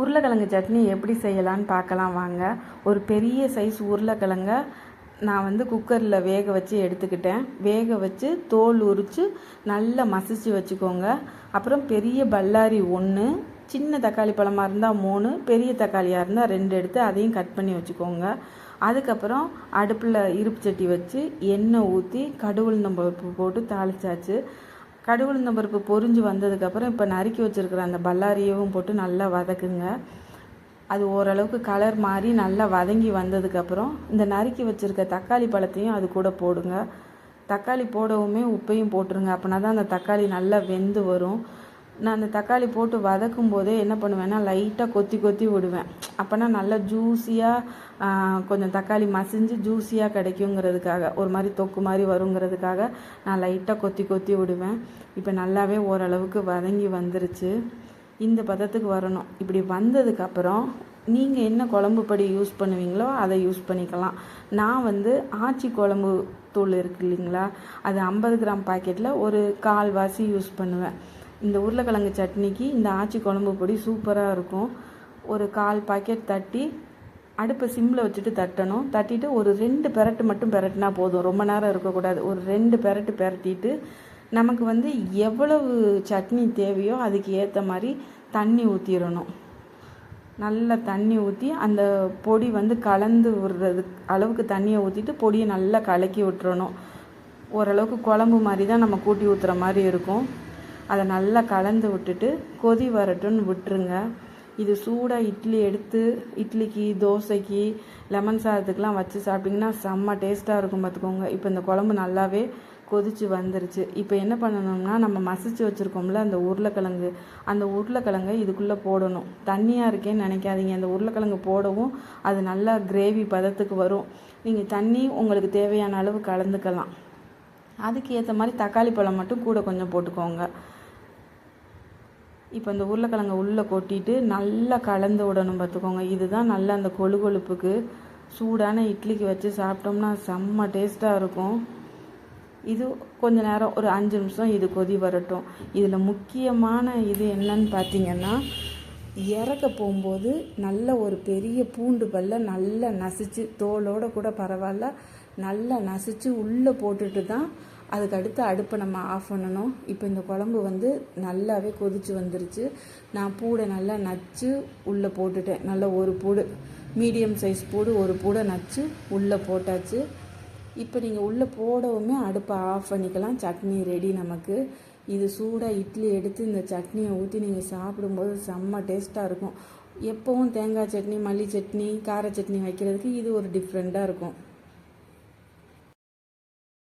உருளைக்கிழங்கு சட்னி எப்படி செய்யலான்னு பார்க்கலாம் வாங்க. ஒரு பெரிய சைஸ் உருளைக்கிழங்க நான் வந்து குக்கரில் வேக வச்சு எடுத்துக்கிட்டேன். வேக வச்சு தோல் உரித்து நல்லா மசிச்சு வச்சுக்கோங்க. அப்புறம் பெரிய பல்லாரி ஒன்று சின்ன தக்காளி பழமாக இருந்தால் மூணு பெரிய தக்காளியாக இருந்தால் ரெண்டு எடுத்து அதையும் கட் பண்ணி வச்சுக்கோங்க. அதுக்கப்புறம் அடுப்பில் இருப்பு சட்டி வச்சு எண்ணெய் ஊற்றி கடுகுளுந்தம் பருப்பு போட்டு தாளிச்சாச்சு. கடுகுளுந்தம் பருப்பு பொரிஞ்சு வந்ததுக்கப்புறம் இப்போ நறுக்கி வச்சுருக்கிற அந்த பல்லாரியவும் போட்டு நல்லா வதக்குங்க. அது ஓரளவுக்கு கலர் மாறி நல்லா வதங்கி வந்ததுக்கப்புறம் இந்த நறுக்கி வச்சுருக்க தக்காளி பழத்தையும் அது கூட போடுங்க. தக்காளி போடவுமே உப்பையும் போட்டுருங்க. அப்படின்னா தான் அந்த தக்காளி நல்லா வெந்து வரும். நான் அந்த தக்காளி போட்டு வதக்கும் போதே என்ன பண்ணுவேன்னா லைட்டாக கொத்தி கொத்தி விடுவேன். அப்போனா நல்லா ஜூஸியாக கொஞ்சம் தக்காளி மசிஞ்சு ஜூஸியாக கிடைக்குங்கிறதுக்காக ஒரு மாதிரி தொக்கு மாதிரி வருங்கிறதுக்காக நான் லைட்டாக கொத்தி கொத்தி விடுவேன். இப்போ நல்லாவே ஓரளவுக்கு வதங்கி வந்துருச்சு. இந்த பதத்துக்கு வரணும். இப்படி வந்ததுக்கப்புறம் நீங்கள் என்ன குழம்பு படி யூஸ் பண்ணுவீங்களோ அதை யூஸ் பண்ணிக்கலாம். நான் வந்து ஆச்சி குழம்பு தூள் இருக்கு இல்லைங்களா அது ஐம்பது கிராம் பாக்கெட்டில் ஒரு கால்வாசி யூஸ் பண்ணுவேன். இந்த உருளைக்கிழங்கு சட்னிக்கு இந்த ஆச்சி குழம்பு பொடி சூப்பராக இருக்கும். ஒரு கால் பாக்கெட் தட்டி அடுப்பை சிம்மில் வச்சுட்டு தட்டணும். தட்டிட்டு ஒரு ரெண்டு பெரட்டு மட்டும் பெரட்டினா போதும். ரொம்ப நேரம் இருக்கக்கூடாது. ஒரு ரெண்டு பெரட்டு பெரட்டிட்டு நமக்கு வந்து எவ்வளவு சட்னி தேவையோ அதுக்கு ஏற்ற மாதிரி தண்ணி ஊற்றிடணும் நல்லா தண்ணி ஊற்றி அந்த பொடி வந்து கலந்து விடுறது அளவுக்கு தண்ணியை ஊற்றிட்டு பொடியை நல்லா கலக்கி விட்டுறணும். ஓரளவுக்கு குழம்பு மாதிரி தான் நம்ம கூட்டி ஊற்றுற மாதிரி இருக்கும். அதை நல்லா கலந்து விட்டுட்டு கொதி வரட்டும்னு விட்டுருங்க. இது சூடாக இட்லி எடுத்து இட்லிக்கு தோசைக்கு லெமன் சாதத்துக்கெலாம் வச்சு சாப்பிட்டிங்கன்னா செம்ம டேஸ்ட்டாக இருக்கும் பார்த்துக்கோங்க. இப்போ இந்த குழம்பு நல்லாவே கொதிச்சு வந்துருச்சு. இப்போ என்ன பண்ணணும்னா நம்ம மசிச்சு வச்சுருக்கோம்ல அந்த உருளைக்கிழங்கு. அந்த உருளைக்கிழங்கை இதுக்குள்ளே போடணும். தண்ணியாக இருக்கேன்னு நினைக்காதீங்க. அந்த உருளைக்கிழங்கு போடவும் அது நல்லா கிரேவி பதத்துக்கு வரும். நீங்கள் தண்ணி உங்களுக்கு தேவையான அளவு கலந்துக்கலாம். அதுக்கு ஏற்ற மாதிரி தக்காளி பழம் மட்டும் கூட கொஞ்சம் போட்டுக்கோங்க. இப்போ இந்த உருளைக்கிழங்கை உள்ளே கொட்டிட்டு நல்லா கலந்து விடணும் பார்த்துக்கோங்க. இதுதான் நல்லா அந்த கொழு கொழுப்புக்கு சூடான இட்லிக்கு வச்சு சாப்பிட்டோம்னா செம்ம டேஸ்ட்டாக இருக்கும். இது கொஞ்ச நேரம் ஒரு அஞ்சு நிமிஷம் இது கொதி வரட்டும். இதில் முக்கியமான இது என்னன்னு பார்த்தீங்கன்னா இறக்க போகும்போது நல்ல ஒரு பெரிய பூண்டு பல்ல நல்லா நசிச்சு தோலோட கூட பரவாயில்ல நல்லா நசிச்சு உள்ளே போட்டுட்டு தான் அதுக்கு அடுத்து அடுப்பை நம்ம ஆஃப் பண்ணணும். இப்போ இந்த குழம்பு வந்து நல்லாவே கொதிச்சு வந்துருச்சு. நான் பூடை நல்லா நச்சு உள்ளே போட்டுட்டேன். நல்லா ஒரு பூடு மீடியம் சைஸ் பூடு ஒரு பூடை நச்சு உள்ளே போட்டாச்சு. இப்போ நீங்கள் உள்ளே போடவுமே அடுப்பை ஆஃப் பண்ணிக்கலாம். சட்னி ரெடி நமக்கு. இது சூடாக இட்லி எடுத்து இந்த சட்னியை ஊற்றி நீங்கள் சாப்பிடும்போது செம்ம டேஸ்ட்டாக இருக்கும். எப்போவும் தேங்காய் சட்னி மல்லி சட்னி கார சட்னி வைக்கிறதுக்கு இது ஒரு டிஃப்ரெண்ட்டாக இருக்கும்.